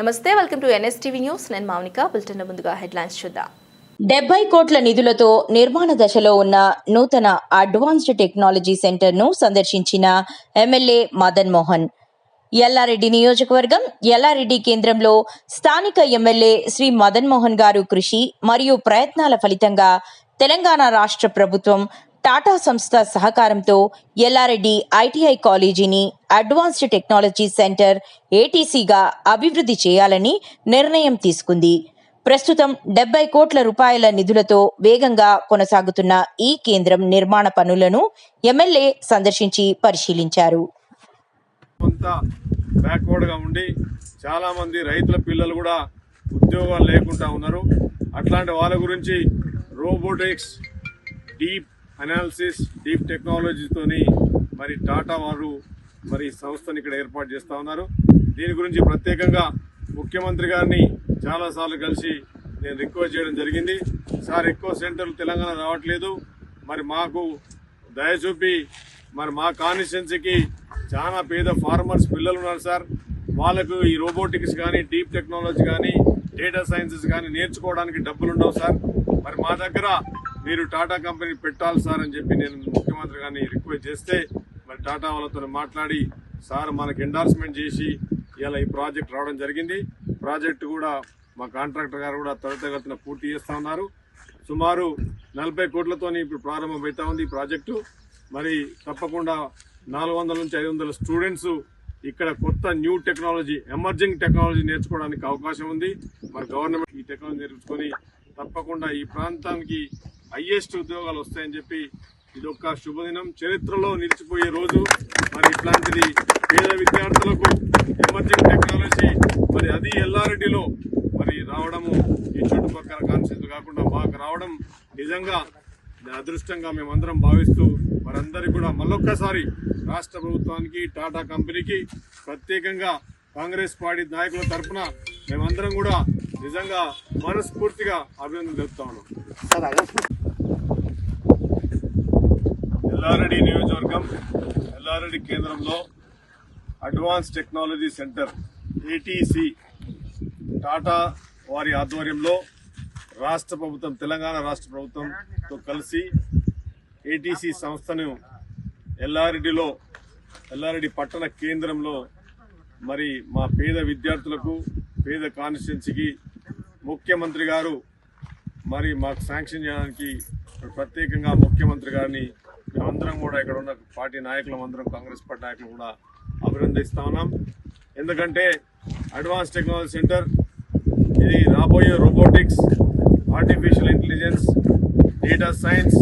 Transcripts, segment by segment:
నమస్తే welcome to NSTV news. నేను Mounika bulletin ముందుగా హెడ్లైన్స్ చూద్దాం. డెబ్బై కోట్ల నిధులతో నిర్మాణ దశలో ఉన్న నూతన అడ్వాన్స్డ్ టెక్నాలజీ సెంటర్ను సందర్శించిన ఎమ్మెల్యే మదన్ మోహన్. ఎల్లారెడ్డి నియోజకవర్గం ఎల్లారెడ్డి కేంద్రంలో స్థానిక ఎమ్మెల్యే శ్రీ మదన్ మోహన్ గారు కృషి మరియు ప్రయత్నాల ఫలితంగా తెలంగాణ రాష్ట్ర ప్రభుత్వం టాటా సంస్థ సహకారంతో ఎల్లారెడ్డి ఐటీఐ కాలేజీని అడ్వాన్స్డ్ టెక్నాలజీ సెంటర్ ఏటీసీగా అభివృద్ధి చేయాలని నిర్ణయం తీసుకుంది. ప్రస్తుతం డెబ్బై కోట్ల రూపాయల నిధులతో వేగంగా కొనసాగుతున్న ఈ కేంద్రం నిర్మాణ పనులను ఎమ్మెల్యే సందర్శించి పరిశీలించారు. కొంత బ్యాక్వర్డ్గా ఉండి చాలామంది రైతుల పిల్లలు కూడా ఉద్యోగాలు లేకుండా ఉన్నారు. అట్లాంటి వాళ్ళ గురించి రోబోటిక్స్ డీప్ అనాలిసిస్ డీప్ టెక్నాలజీతోని మరి టాటా వారు మరి సంస్థను సంస్థని ఇక్కడ ఏర్పాటు చేస్తూ ఉన్నారు. దీని గురించి ప్రత్యేకంగా ముఖ్యమంత్రి గారిని చాలాసార్లు కలిసి నేను రిక్వెస్ట్ చేయడం జరిగింది. సార్ ఎక్కువ సెంటర్లు తెలంగాణ రావట్లేదు. మరి మాకు దయచూపి మరి మా కాన్స్టిట్యున్సీకి చాలా పేద ఫార్మర్స్ పిల్లలు ఉన్నారు సార్. వాళ్ళకు ఈ రోబోటిక్స్ కానీ డీప్ టెక్నాలజీ కానీ డేటా సైన్సెస్ కానీ నేర్చుకోవడానికి డబ్బులు ఉండవు సార్. మరి మా దగ్గర మీరు టాటా కంపెనీ పెట్టాలి సార్ అని చెప్పి నేను ముఖ్యమంత్రి గారిని రిక్వెస్ట్ చేస్తే మరి టాటా వాళ్ళతో మాట్లాడి సార్ మనకు ఎండార్స్మెంట్ చేసి ఇలా ఈ ప్రాజెక్ట్ రావడం జరిగింది. ప్రాజెక్టు కూడా మా కాంట్రాక్టర్ గారు కూడా త్వరితగతిన పూర్తి చేస్తా ఉన్నారు. సుమారు నలభై కోట్లతో ఇప్పుడు ప్రారంభమవుతా ఉంది ఈ ప్రాజెక్టు. మరి తప్పకుండా నాలుగు వందల నుంచి ఐదు వందల స్టూడెంట్స్ ఇక్కడ కొత్త న్యూ టెక్నాలజీ ఎమర్జింగ్ టెక్నాలజీ నేర్చుకోవడానికి అవకాశం ఉంది. మరి గవర్నమెంట్ ఈ టెక్నాలజీ నేర్చుకొని తప్పకుండా ఈ ప్రాంతానికి హైయెస్ట్ ఉద్యోగాలు వస్తాయని చెప్పి ఇది ఒక శుభదినం. చరిత్రలో నిలిచిపోయే రోజు. మరి ఇట్లాంటిది పేద విద్యార్థులకు ఎమర్జింగ్ టెక్నాలజీ మరి అది ఎల్లారెడ్డిలో మరి రావడము ఈ చుట్టుపక్కల కాన్సెన్స్ కాకుండా మాకు రావడం నిజంగా అదృష్టంగా మేమందరం భావిస్తూ మరందరికీ కూడా మళ్ళొక్కసారి రాష్ట్ర ప్రభుత్వానికి టాటా కంపెనీకి ప్రత్యేకంగా కాంగ్రెస్ పార్టీ నాయకుల తరఫున మేమందరం కూడా నిజంగా మనస్ఫూర్తిగా అభినందన తెలుపుతా ఉన్నాం. ఎల్లారెడ్డి నియోజకవర్గం ఎల్లారెడ్డి కేంద్రంలో advance technology centre ATC Tata వారి ఆధ్వర్యంలో రాష్ట్ర ప్రభుత్వం తెలంగాణ రాష్ట్ర ప్రభుత్వంతో కలిసి ఏటీసీ సంస్థను ఎల్లారెడ్డిలో ఎల్లారెడ్డి పట్టణ కేంద్రంలో మరి మా పేద విద్యార్థులకు పేద కాన్స్టిట్యున్సీకి ముఖ్యమంత్రి గారు మరి మాకు శాంక్షన్ చేయడానికి ప్రత్యేకంగా ముఖ్యమంత్రి గారిని మేమందరం కూడా ఇక్కడ ఉన్న పార్టీ నాయకులం అందరం కాంగ్రెస్ పార్టీ నాయకులు కూడా అభినందిస్తా ఉన్నాం. ఎందుకంటే అడ్వాన్స్ టెక్నాలజీ సెంటర్ ఇది రాబోయే robotics artificial intelligence data science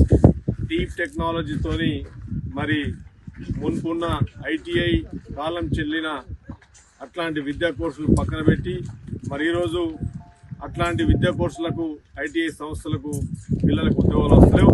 deep టెక్నాలజీతోని మరి మున్పున్న ఐటీఐ కాలం చెల్లిన అట్లాంటి విద్యా కోర్సులు పక్కన పెట్టి మరి ఈరోజు అట్లాంటి విద్యా కోర్సులకు ఐటీఐ సంస్థలకు పిల్లలకు ఉద్యోగాలు వస్తలేవు.